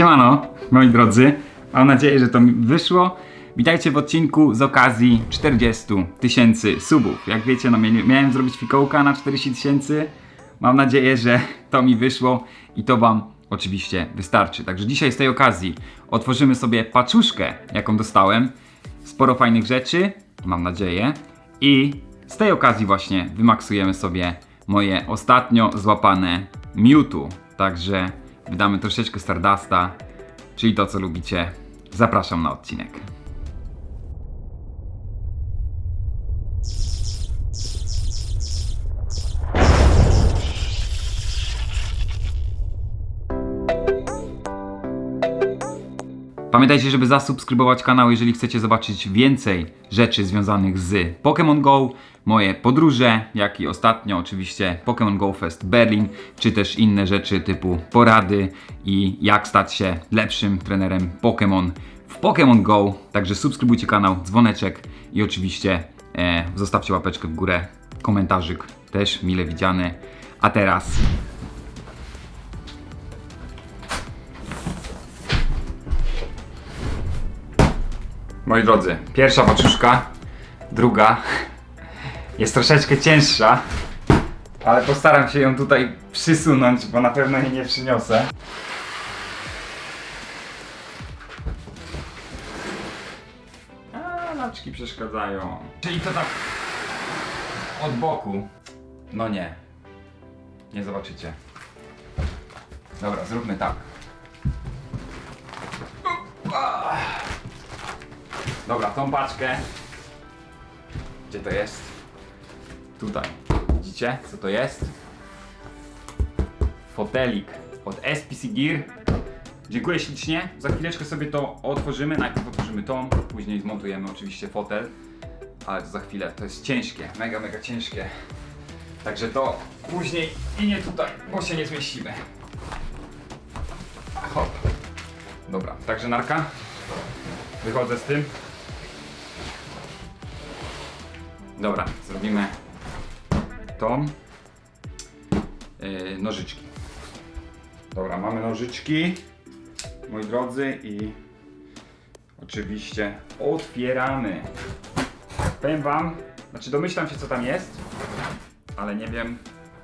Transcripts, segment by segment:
Siemano, moi drodzy. Mam nadzieję, że to mi wyszło. Witajcie w odcinku z okazji 40 tysięcy subów. Jak wiecie, no mia- miałem zrobić fikołka na 40 tysięcy. Mam nadzieję, że to mi wyszło i to wam oczywiście wystarczy. Także dzisiaj z tej okazji otworzymy sobie paczuszkę, jaką dostałem. Sporo fajnych rzeczy, mam nadzieję. I z tej okazji właśnie wymaksujemy sobie moje ostatnio złapane Mewtwo. Także wydamy troszeczkę Stardusta, czyli to co lubicie. Zapraszam na odcinek. Pamiętajcie, żeby zasubskrybować kanał, jeżeli chcecie zobaczyć więcej rzeczy związanych z Pokémon Go, moje podróże, jak i ostatnio oczywiście Pokémon Go Fest Berlin, czy też inne rzeczy typu porady i jak stać się lepszym trenerem Pokémon w Pokémon Go. Także subskrybujcie kanał, dzwoneczek i oczywiście e, zostawcie łapeczkę w górę, komentarzyk też mile widziany. A teraz Moi drodzy, pierwsza paczuszka, druga jest troszeczkę cięższa, ale postaram się ją tutaj przysunąć, bo na pewno jej nie przyniosę. A, laczki przeszkadzają. Czyli to tak od boku. No nie. Nie zobaczycie. Dobra, zróbmy tak. Dobra, tą paczkę. Gdzie to jest? Tutaj. Widzicie, co to jest? Fotelik od SPC Gear. Dziękuję ślicznie. Za chwileczkę sobie to otworzymy. Najpierw otworzymy tą, później zmontujemy oczywiście fotel. Ale to za chwilę. To jest ciężkie, mega, mega ciężkie. Także to później i nie tutaj, bo się nie zmieścimy. Hop. Dobra, także narka. Wychodzę z tym. Dobra, zrobimy tą yy, nożyczki. Dobra, mamy nożyczki, moi drodzy, i oczywiście otwieramy. Powiem wam, znaczy domyślam się co tam jest, ale nie wiem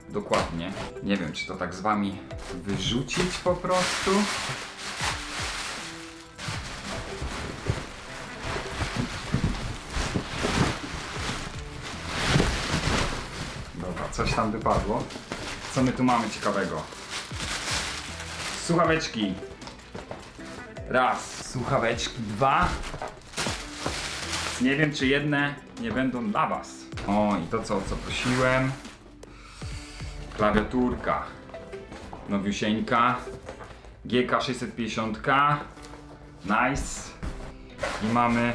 dokładnie. Nie wiem, czy to tak z wami wyrzucić po prostu. Tam wypadło. Co my tu mamy ciekawego? Słuchaweczki. Raz. Słuchaweczki. Dwa. Nie wiem, czy jedne nie będą dla Was. O, i to co, co prosiłem. Klawiaturka. Nowiusieńka. GK650. Nice. I mamy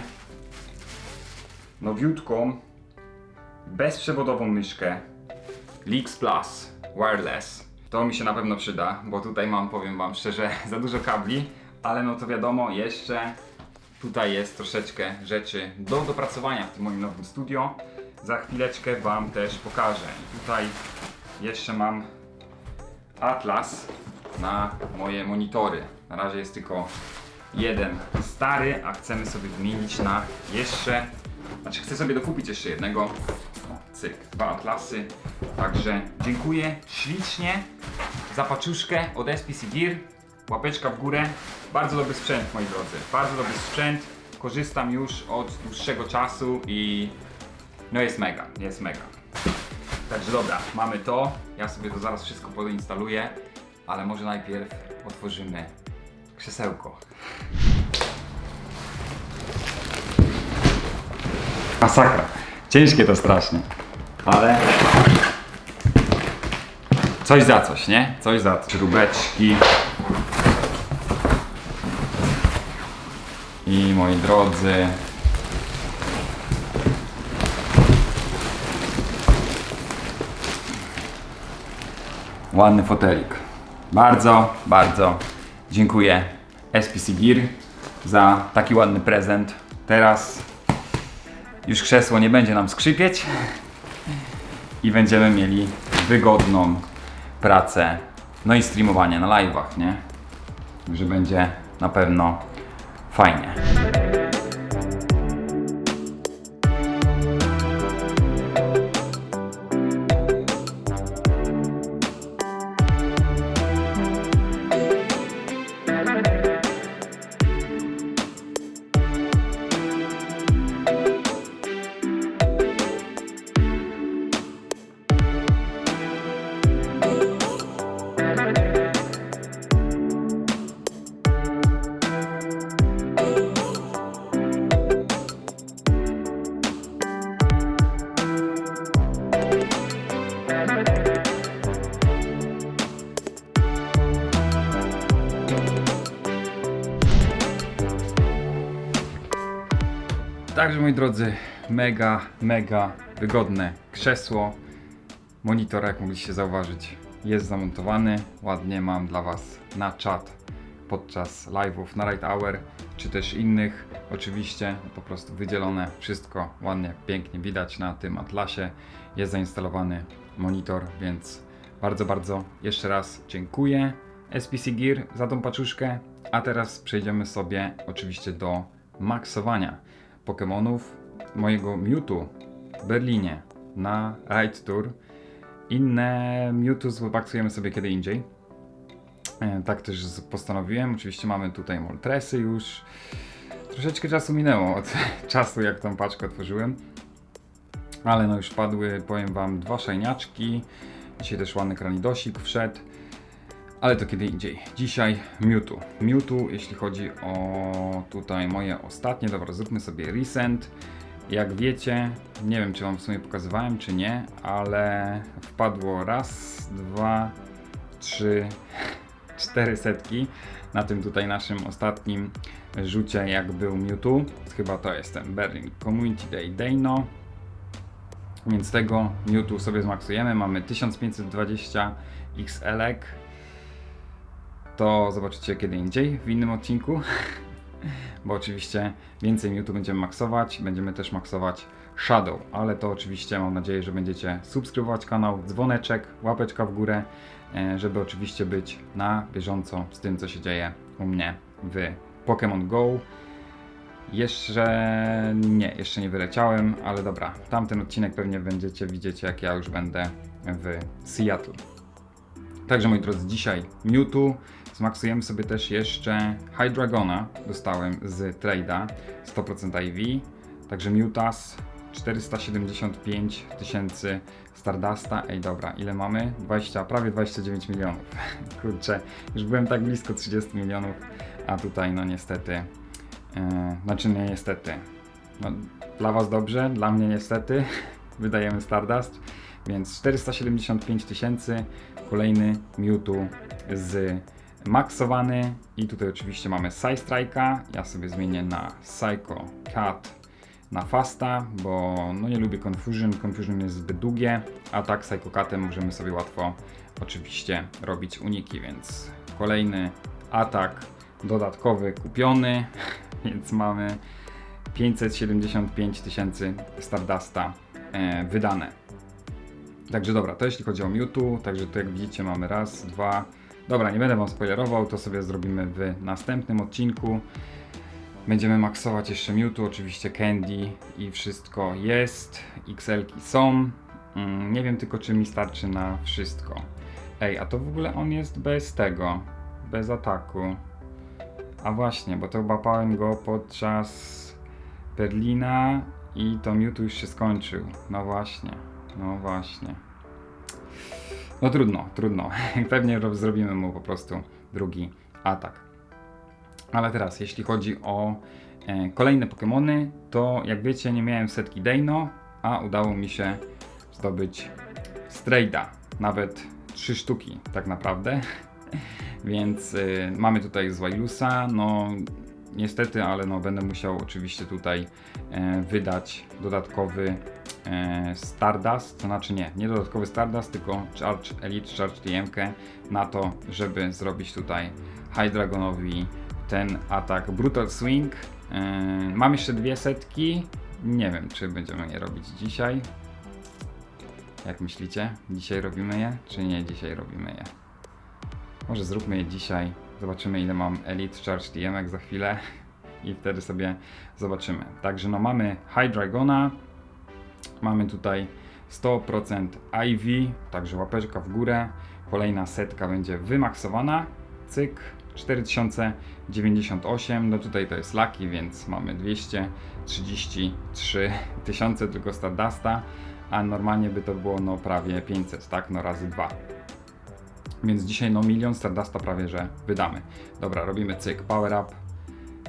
nowiutką bezprzewodową myszkę Lix Plus Wireless. To mi się na pewno przyda, bo tutaj mam, powiem wam szczerze, za dużo kabli, ale no to wiadomo, jeszcze tutaj jest troszeczkę rzeczy do dopracowania w tym moim nowym studio. Za chwileczkę wam też pokażę. I tutaj jeszcze mam Atlas na moje monitory. Na razie jest tylko jeden stary, a chcemy sobie wymienić na jeszcze, znaczy chcę sobie dokupić jeszcze jednego. Cyk, dwa atlasy. Także dziękuję ślicznie za paczuszkę od SPC Gear. Łapeczka w górę. Bardzo dobry sprzęt, moi drodzy. Bardzo dobry sprzęt. Korzystam już od dłuższego czasu i no jest mega, jest mega. Także dobra, mamy to. Ja sobie to zaraz wszystko poinstaluję, ale może najpierw otworzymy krzesełko. Masakra. Ciężkie to strasznie. Ale coś za coś, nie? Coś za coś. Śrubeczki. I moi drodzy. Ładny fotelik. Bardzo, bardzo dziękuję SPC Gear za taki ładny prezent. Teraz już krzesło nie będzie nam skrzypieć i będziemy mieli wygodną pracę, no i streamowanie na live'ach, nie? że będzie na pewno fajnie. Także moi drodzy, mega, mega wygodne krzesło. Monitor, jak mogliście zauważyć, jest zamontowany. Ładnie mam dla Was na czat podczas live'ów na Right Hour, czy też innych. Oczywiście po prostu wydzielone wszystko ładnie, pięknie widać na tym atlasie. Jest zainstalowany monitor, więc bardzo, bardzo jeszcze raz dziękuję SPC Gear za tą paczuszkę. A teraz przejdziemy sobie oczywiście do maksowania Pokémonów mojego Mewtwo w Berlinie na Ride Tour. Inne Mewtwo zmaksujemy sobie kiedy indziej. E, Tak też postanowiłem. Oczywiście mamy tutaj Moltresy już. Troszeczkę czasu minęło od czasu, jak tą paczkę otworzyłem. Ale no już padły, powiem wam, dwa szajniaczki. Dzisiaj też ładny kranidosik wszedł. Ale to kiedy indziej. Dzisiaj Mewtwo. Mewtwo, jeśli chodzi o tutaj moje ostatnie, dobra, zróbmy sobie recent. Jak wiecie, nie wiem czy wam w sumie pokazywałem czy nie, ale wpadło raz, dwa, trzy, cztery setki na tym tutaj naszym ostatnim rzucie jak był Mewtwo. Chyba to jest ten Berlin Community Day Dano. Więc tego Mewtwo sobie zmaksujemy. Mamy 1520 XL-ek to zobaczycie kiedy indziej w innym odcinku. Bo oczywiście więcej Mewtwo będziemy maksować. Będziemy też maksować Shadow, ale to oczywiście mam nadzieję, że będziecie subskrybować kanał, dzwoneczek, łapeczka w górę, e, żeby oczywiście być na bieżąco z tym, co się dzieje u mnie w Pokémon Go. Jeszcze nie, jeszcze nie wyleciałem, ale dobra, tamten odcinek pewnie będziecie widzieć, jak ja już będę w Seattle. Także moi drodzy, dzisiaj Mewtwo. Zmaksujemy sobie też jeszcze Hydragona. Dostałem z trade'a 100% IV. Także Mutas 475 tysięcy Stardusta. Ej dobra, ile mamy? 20, prawie 29 milionów. Kurczę, już byłem tak blisko 30 milionów, a tutaj no niestety, yy, znaczy nie niestety, no, dla Was dobrze, dla mnie niestety, wydajemy Stardust, więc 475 tysięcy, kolejny Mewtwo z maksowany i tutaj oczywiście mamy Psy Strike'a, ja sobie zmienię na Psycho Cat na Fasta, bo no nie lubię Confusion, Confusion jest zbyt długie, a tak Psycho Catem możemy sobie łatwo oczywiście robić uniki, więc kolejny atak dodatkowy kupiony, więc mamy 575 tysięcy Stardusta e, wydane. Także dobra, to jeśli chodzi o Mewtwo, także tu jak widzicie mamy raz, dwa, dobra, nie będę wam spoilerował, to sobie zrobimy w następnym odcinku. Będziemy maksować jeszcze Mewtwo, oczywiście Candy i wszystko jest, XL-ki są. Mm, nie wiem tylko czy mi starczy na wszystko. Ej, a to w ogóle on jest bez tego, bez ataku. A właśnie, bo to łapałem go podczas Berlina i to Mewtwo już się skończył. No właśnie, no właśnie. No trudno, trudno. Pewnie rob- zrobimy mu po prostu drugi atak. Ale teraz, jeśli chodzi o e, kolejne Pokémony, to jak wiecie, nie miałem setki Dano, a udało mi się zdobyć Strayda. Nawet trzy sztuki, tak naprawdę. Więc y, mamy tutaj Zwailusa, no niestety, ale no będę musiał oczywiście tutaj e, wydać dodatkowy Stardust, to znaczy nie, nie dodatkowy Stardust, tylko Charge Elite, Charge TMK na to, żeby zrobić tutaj High Dragonowi ten atak Brutal Swing. E, mam jeszcze dwie setki, nie wiem czy będziemy je robić dzisiaj. Jak myślicie? Dzisiaj robimy je, czy nie dzisiaj robimy je? Może zróbmy je dzisiaj. Zobaczymy ile mam Elite Charge DM za chwilę i wtedy sobie zobaczymy. Także no mamy High Dragona, mamy tutaj 100% IV, także łapeczka w górę. Kolejna setka będzie wymaksowana. Cyk, 4098. No tutaj to jest Lucky, więc mamy 233 tysiące tylko Stardusta, a normalnie by to było no prawie 500, tak? No razy dwa. Więc dzisiaj no milion Stardusta prawie, że wydamy. Dobra, robimy cyk, power up,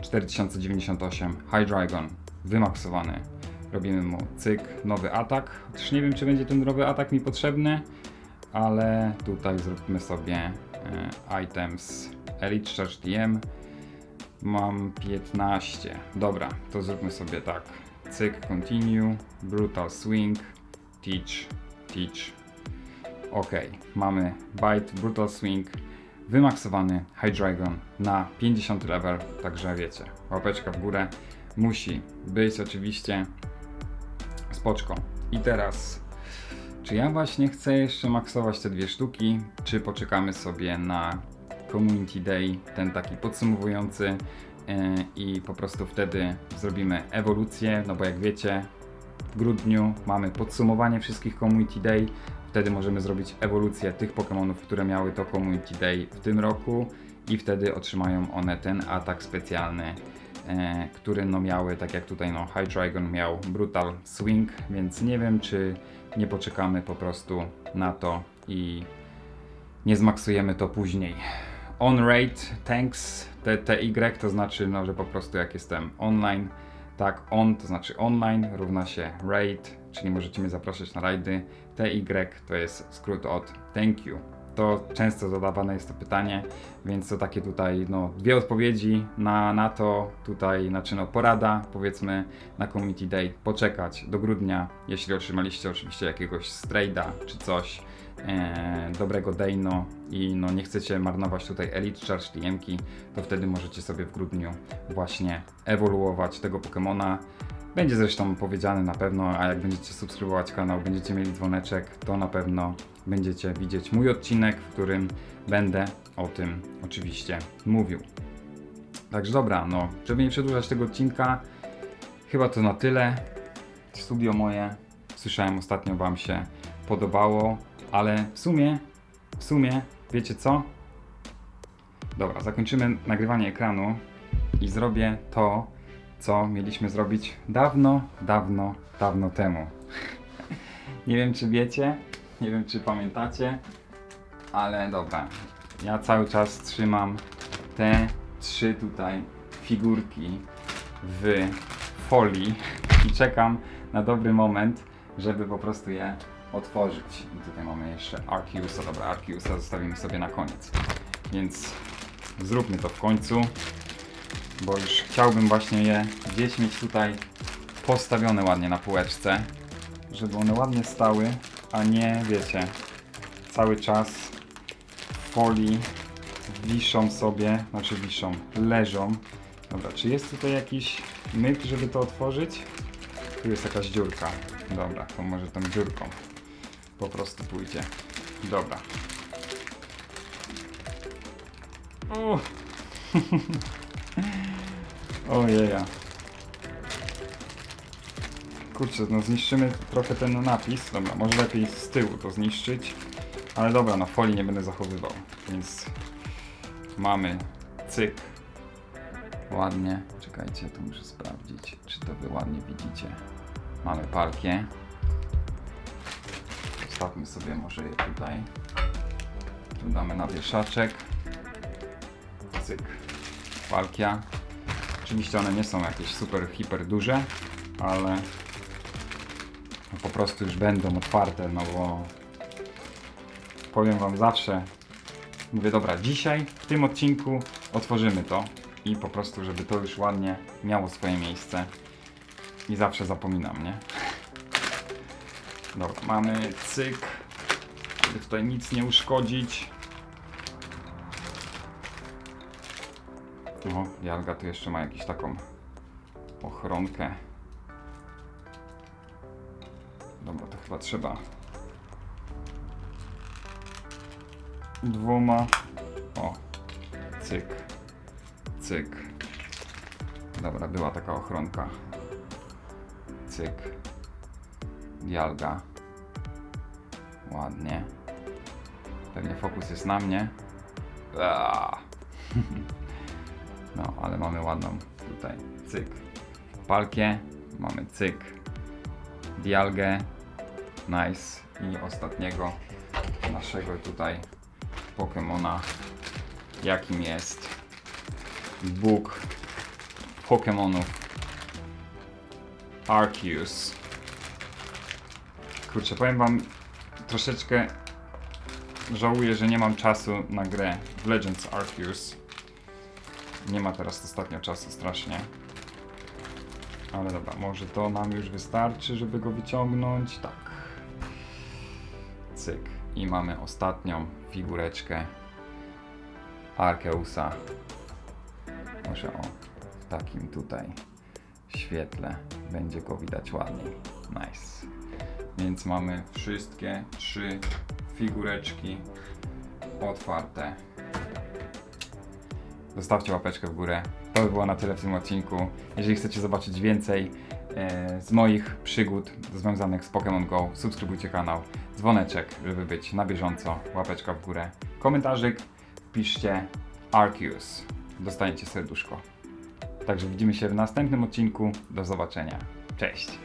4098, High Dragon, wymaksowany. Robimy mu cyk, nowy atak. Chociaż nie wiem, czy będzie ten nowy atak mi potrzebny, ale tutaj zróbmy sobie e, items Elite Charge DM. Mam 15. Dobra, to zróbmy sobie tak. Cyk, continue, brutal swing, teach, teach. Ok, mamy bite, brutal swing, wymaksowany High Dragon na 50 level, także wiecie, łapeczka w górę musi być oczywiście spoczko. I teraz, czy ja właśnie chcę jeszcze maksować te dwie sztuki, czy poczekamy sobie na Community Day, ten taki podsumowujący e, i po prostu wtedy zrobimy ewolucję, no bo jak wiecie, w grudniu mamy podsumowanie wszystkich Community Day. Wtedy możemy zrobić ewolucję tych Pokémonów, które miały to Community Day w tym roku i wtedy otrzymają one ten atak specjalny, e, który no miały, tak jak tutaj no High Dragon miał Brutal Swing, więc nie wiem czy nie poczekamy po prostu na to i nie zmaksujemy to później. On rate tanks TTY to znaczy, no, że po prostu jak jestem online, tak on to znaczy online równa się rate, czyli możecie mnie zapraszać na rajdy. TY to jest skrót od thank you. To często zadawane jest to pytanie, więc to takie tutaj no, dwie odpowiedzi na, na to. Tutaj znaczy no, porada powiedzmy na Community Day poczekać do grudnia, jeśli otrzymaliście oczywiście jakiegoś strajda czy coś e, dobrego Dejno i no, nie chcecie marnować tutaj Elite Charge to wtedy możecie sobie w grudniu właśnie ewoluować tego Pokemona. Będzie zresztą powiedziane na pewno, a jak będziecie subskrybować kanał, będziecie mieli dzwoneczek, to na pewno będziecie widzieć mój odcinek, w którym będę o tym oczywiście mówił. Także dobra, no, żeby nie przedłużać tego odcinka, chyba to na tyle. Studio moje, słyszałem ostatnio Wam się podobało, ale w sumie, w sumie, wiecie co? Dobra, zakończymy nagrywanie ekranu i zrobię to, co mieliśmy zrobić dawno, dawno, dawno temu. nie wiem, czy wiecie, nie wiem, czy pamiętacie, ale dobra. Ja cały czas trzymam te trzy tutaj figurki w folii i czekam na dobry moment, żeby po prostu je otworzyć. I tutaj mamy jeszcze Arceusa. Dobra, Arceusa zostawimy sobie na koniec. Więc zróbmy to w końcu, bo już chciałbym właśnie je gdzieś mieć tutaj postawione ładnie na półeczce, żeby one ładnie stały, a nie, wiecie, cały czas w folii wiszą sobie, znaczy wiszą, leżą. Dobra, czy jest tutaj jakiś myk, żeby to otworzyć? Tu jest jakaś dziurka. Dobra, to może tą dziurką po prostu pójdzie. Dobra. Ojeja. Kurczę, no zniszczymy trochę ten napis. Dobra, może lepiej z tyłu to zniszczyć. Ale dobra, no folii nie będę zachowywał. Więc mamy cyk. Ładnie. Czekajcie, to muszę sprawdzić, czy to wy ładnie widzicie. Mamy palkie. Zostawmy sobie może je tutaj. Tu damy na wieszaczek. Cyk. Palkia. Oczywiście one nie są jakieś super, hiper duże, ale no po prostu już będą otwarte, no bo powiem wam zawsze, mówię dobra, dzisiaj w tym odcinku otworzymy to i po prostu, żeby to już ładnie miało swoje miejsce i zawsze zapominam, nie? Dobra, mamy cyk, żeby tutaj nic nie uszkodzić. O, Jarga tu jeszcze ma jakąś taką ochronkę. Chyba trzeba dwoma Cyk. Cyk. Dobra, była taka ochronka. Cyk. Dialga. Ładnie. Pewnie fokus jest na mnie. Aaaa. No, ale mamy ładną tutaj. Cyk. Palkie. Mamy cyk. Dialgę. Nice. I ostatniego naszego tutaj Pokemona, jakim jest Bóg Pokemonów Arceus. Kurczę, powiem wam, troszeczkę żałuję, że nie mam czasu na grę w Legends Arceus. Nie ma teraz ostatnio czasu strasznie. Ale dobra, może to nam już wystarczy, żeby go wyciągnąć. Tak. Cyk. I mamy ostatnią figureczkę Arkeusa. Może o w takim tutaj świetle będzie go widać ładniej. Nice. Więc mamy wszystkie trzy figureczki otwarte. Zostawcie łapeczkę w górę. To by było na tyle w tym odcinku. Jeżeli chcecie zobaczyć więcej z moich przygód związanych z Pokémon Go, subskrybujcie kanał, dzwoneczek, żeby być na bieżąco, łapeczka w górę, komentarzyk, wpiszcie Arceus. Dostaniecie serduszko. Także widzimy się w następnym odcinku. Do zobaczenia. Cześć!